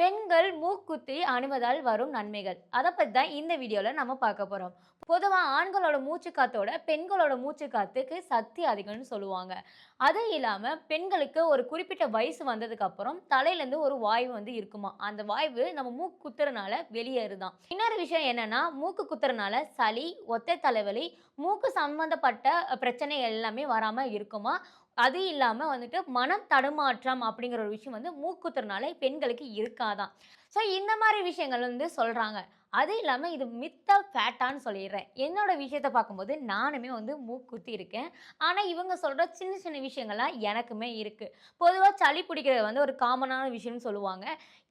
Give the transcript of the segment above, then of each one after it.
பெண்கள் மூக்குத்தி அணிவதால் வரும் நன்மைகள். அதை பற்றி தான் இந்த வீடியோவில் நம்ம பார்க்க போகிறோம் பொதுவாக ஆண்களோட மூச்சு காத்தோட பெண்களோட மூச்சு காத்துக்கு சக்தி அதிகம்னு சொல்லுவாங்க. அது இல்லாமல் பெண்களுக்கு ஒரு குறிப்பிட்ட வயசு வந்ததுக்கப்புறம் தலையிலேருந்து ஒரு வாய்வு வந்து இருக்குமா? அந்த வாய்வு நம்ம மூக்கு குத்துறனால வெளியேறுதான். இன்னொரு விஷயம் என்னன்னா மூக்கு குத்துறனால சளி ஒத்தை தலைவலி மூக்கு சம்மந்தப்பட்ட பிரச்சனை எல்லாமே வராமல் இருக்குமா? அது இல்லாமல் வந்துட்டு மனம் தடுமாற்றம் அப்படிங்கிற ஒரு விஷயம் வந்து மூக்குத்திறனால பெண்களுக்கு இருக்காதான். ஸோ இந்த மாதிரி விஷயங்கள் வந்து சொல்கிறாங்க அது இல்லாமல் இது மித்த ஃபேட்டான்னு சொல்லிடுறேன். என்னோட விஷயத்தை பார்க்கும்போது நானுமே வந்து மூக்குத்தி இருக்கேன். ஆனால் இவங்க சொல்கிற சின்ன சின்ன விஷயங்கள்லாம் எனக்குமே இருக்குது பொதுவாக சளி பிடிக்கிறது வந்து ஒரு காமனான விஷயம்னு சொல்லுவாங்க.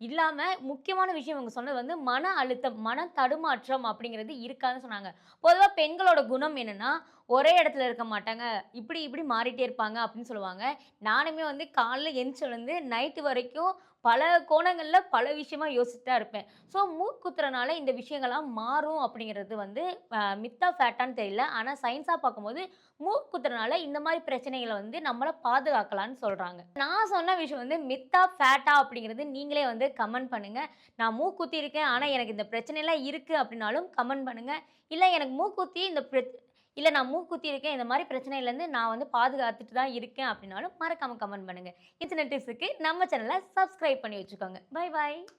இல்லாமல் முக்கியமான விஷயம் இவங்க சொன்னது வந்து மன அழுத்தம் மன தடுமாற்றம் அப்படிங்கிறது இருக்காதுன்னு சொன்னாங்க. பொதுவாக பெண்களோட குணம் என்னென்னா ஒரே இடத்துல இருக்க மாட்டாங்க. இப்படி இப்படி மாறிட்டே இருப்பாங்க அப்படின்னு சொல்லுவாங்க. நானுமே வந்து காலைல எந்திரிச்சிலேருந்து நைட்டு வரைக்கும் பல கோணங்களில் பல விஷயமா யோசிச்சுட்டு தான் இருப்பேன். ஸோ மூக்குத்துறனால இந்த இந்த விஷயங்கள்லாம் மாறும் அப்படிங்கிறது வந்து மித்தா ஃபேட்டான்னு தெரியல. ஆனால் சயின்ஸாக பார்க்கும்போது மூக்குத்துறனால இந்த மாதிரி பிரச்சனைகளை வந்து நம்மளை பாதுகாக்கலாம்னு சொல்கிறாங்க நான் சொன்ன விஷயம் வந்து மித்தா ஃபேட்டா அப்படிங்கிறது நீங்களே வந்து கமெண்ட் பண்ணுங்கள் நான் மூக்குத்தி இருக்கேன் ஆனால் எனக்கு இந்த பிரச்சனைலாம் இருக்குது அப்படின்னாலும் கமெண்ட் பண்ணுங்கள் இல்லை எனக்கு மூக்குத்தி இந்த பிர இல்லை நான் மூக்குத்தி இருக்கேன் இந்த மாதிரி பிரச்சனையிலேருந்து நான் வந்து பாதுகாத்துட்டு தான் இருக்கேன் அப்படின்னாலும் மறக்காமல் கமெண்ட் பண்ணுங்கள் இன்டர்நெட் டிப்ஸுக்கு நம்ம சேனலை சப்ஸ்கிரைப் பண்ணி வச்சுக்கோங்க. Bye bye